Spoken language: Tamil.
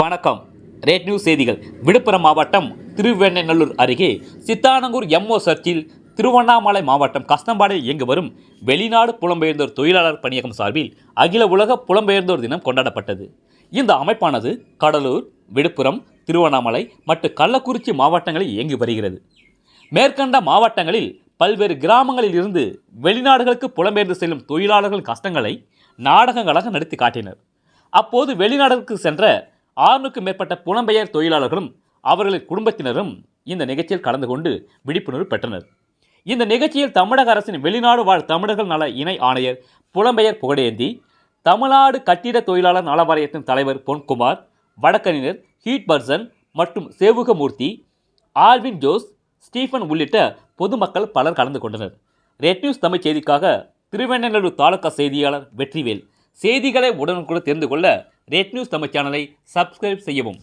வணக்கம். ரேட் நியூஸ் செய்திகள். விழுப்புரம் மாவட்டம் திருவெண்ணநல்லூர் அருகே சித்தானங்கூர் எம்ஓ சர்ச்சில் திருவண்ணாமலை மாவட்டம் கஸ்தம்பாடியில் இயங்கி வரும் வெளிநாடு புலம்பெயர்ந்தோர் தொழிலாளர் பணியகம் சார்பில் அகில உலக புலம்பெயர்ந்தோர் தினம் கொண்டாடப்பட்டது. இந்த அமைப்பானது கடலூர் விழுப்புரம் திருவண்ணாமலை மற்றும் கள்ளக்குறிச்சி மாவட்டங்களில் இயங்கி வருகிறது. மேற்கண்ட மாவட்டங்களில் பல்வேறு கிராமங்களில் இருந்து வெளிநாடுகளுக்கு புலம்பெயர்ந்து செல்லும் தொழிலாளர்கள் கஷ்டங்களை நாடகங்களாக நடத்தி காட்டினர். அப்போது வெளிநாடுகளுக்கு சென்ற ஆறுநூறுக்கும் மேற்பட்ட புலம்பெயர் தொழிலாளர்களும் அவர்களின் குடும்பத்தினரும் இந்த நிகழ்ச்சியில் கலந்து கொண்டு விழிப்புணர்வு பெற்றனர். இந்த நிகழ்ச்சியில் தமிழக அரசின் வெளிநாடு வாழ் தமிழர்கள் நல இணை ஆணையர் புலம்பெயர் புகழேந்தி தமிழ்நாடு கட்டிட தொழிலாளர் நல வாரியத்தின் தலைவர் பொன்குமார் வழக்கறிஞர் ஹீட் பர்சன் மற்றும் சேவுகமூர்த்தி ஆல்வின் ஜோஸ் ஸ்டீஃபன் உள்ளிட்ட பொதுமக்கள் பலர் கலந்து கொண்டனர். ரெட் நியூஸ் தமிழ் செய்திக்காக திருவெண்ணநல்லூர் தாலுகா செய்தியாளர் வெற்றிவேல். செய்திகளை உடனுக்குடன் தெரிந்து கொள்ள ரெட் நியூஸ் தமிழ் சேனலை சப்ஸ்கிரைப் செய்யவும்.